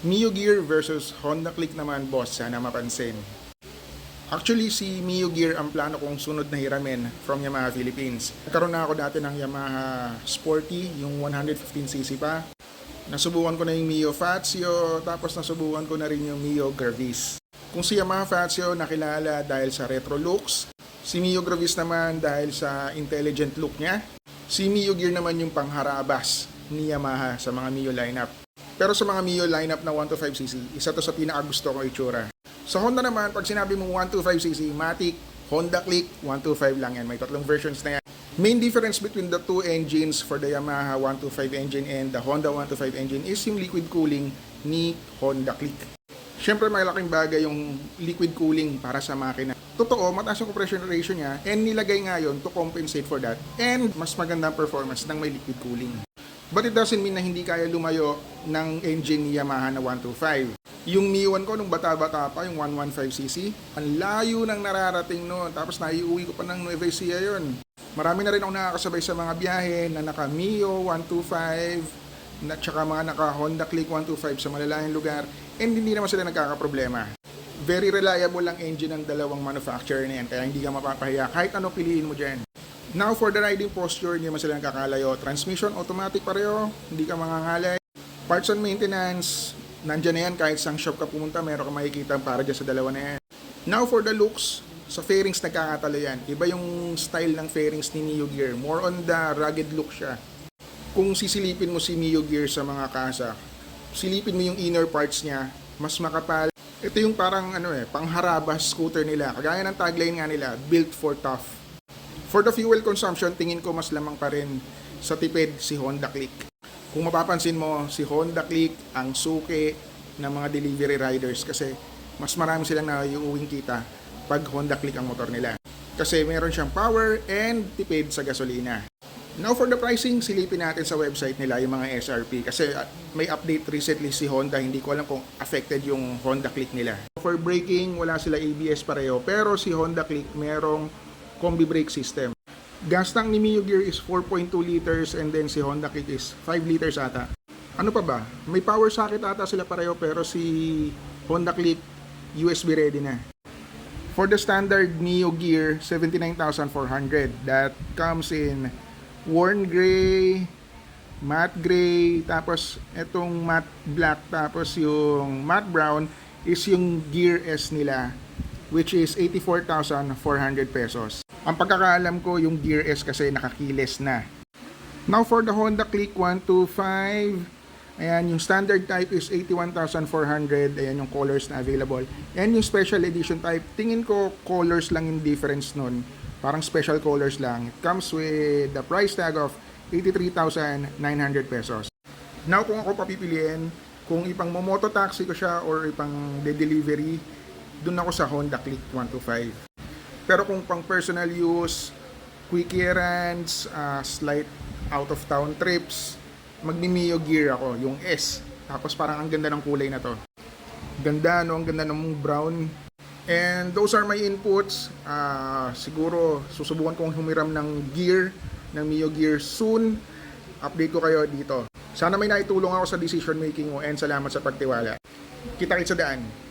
Mio Gear versus Honda Click naman, boss, sana mapansin. Actually, si Mio Gear ang plano kong sunod na hiramin from Yamaha Philippines. Nagkaroon na ako dati ng Yamaha Sporty, yung 115cc pa. Nasubukan ko na yung Mio Fazio, tapos nasubukan ko na rin yung Mio Gravis. Kung si Yamaha Fazio nakilala dahil sa retro looks, si Mio Gravis naman dahil sa intelligent look niya, si Mio Gear naman yung pangharabas ni Yamaha sa mga Mio lineup. Pero sa mga Mio lineup na 125cc, isa to sa pinakagusto ko itsura. Sa Honda naman, pag sinabi mong 125cc, Matic, Honda Click, 125 lang yan. May tatlong versions na yan. Main difference between the two engines for the Yamaha 125 engine and the Honda 125 engine is yung liquid cooling ni Honda Click. Siyempre malaking bagay yung liquid cooling para sa makina. Totoo, mataas yung compression ratio niya and nilagay nga yun to compensate for that and mas magandang performance ng may liquid cooling. But it doesn't mean na hindi kaya lumayo ng engine ni Yamaha na 125. Yung Mio 1 ko nung bata-bata pa, yung 115cc, ang layo nang nararating noon. Tapos naiuwi ko pa ng Nueva Ecija yun. Marami na rin ako nakakasabay sa mga biyahe na naka Mio 125, na, tsaka mga naka Honda Click 125 sa malalayang lugar, and hindi naman sila nagkakaproblema. Very reliable ang engine ng dalawang manufacturer na yan, kaya hindi ka mapapahiya kahit ano piliin mo dyan. Now for the riding posture, hindi naman sila nakakalayo. Transmission, automatic pareho, hindi ka mangangalay. Parts and maintenance, nandyan na yan kahit sang shop ka pumunta, meron ka makikita para dyan sa dalawa na yan. Now for the looks, sa fairings nagkakatalo yan. Iba yung style ng fairings ni Neo Gear. More on the rugged look siya. Kung sisilipin mo si Neo Gear sa mga kasa, silipin mo yung inner parts niya, mas makapal. Ito yung parang ano eh, pangharabas scooter nila. Kagaya ng tagline nga nila, built for tough. For the fuel consumption, tingin ko mas lamang pa rin sa tipid si Honda Click. Kung mapapansin mo, si Honda Click ang suki ng mga delivery riders kasi mas marami silang naiuwing kita pag Honda Click ang motor nila. Kasi meron siyang power and tipid sa gasolina. Now for the pricing, silipin natin sa website nila yung mga SRP kasi uh, may update recently si Honda, hindi ko alam kung affected yung Honda Click nila. For braking, wala sila ABS pareho pero si Honda Click merong combi brake system. Gas tank ni Mio Gear is 4.2 liters and then si Honda Click is 5 liters ata. Ano pa ba? May power socket ata sila pareho pero si Honda Click USB ready na. For the standard Neo Gear, 79,400. That comes in worn gray, matte gray, tapos itong matte black, tapos yung matte brown is yung Gear S nila which is 84,400 pesos. Ang pagkakaalam ko, yung Gear S kasi nakakiles na. Now for the Honda Click 125, ayan, yung standard type is 81,400. Ayan yung colors na available. And yung special edition type, tingin ko colors lang yung difference nun. Parang special colors lang. It comes with the price tag of 83,900 pesos. Now kung ako papipiliin, kung ipang momoto taxi ko siya or ipang de-delivery, dun ako sa Honda Click 125. Pero kung pang personal use, quick errands, uh, slight out of town trips, magmi-Mio Gear ako, yung S. Tapos parang ang ganda ng kulay na to. Ganda no, ang ganda ng brown. And those are my inputs. Uh, siguro susubukan kong humiram ng gear, ng Mio Gear soon. Update ko kayo dito. Sana may naitulong ako sa decision making mo and salamat sa pagtiwala. Kita-kits sa daan.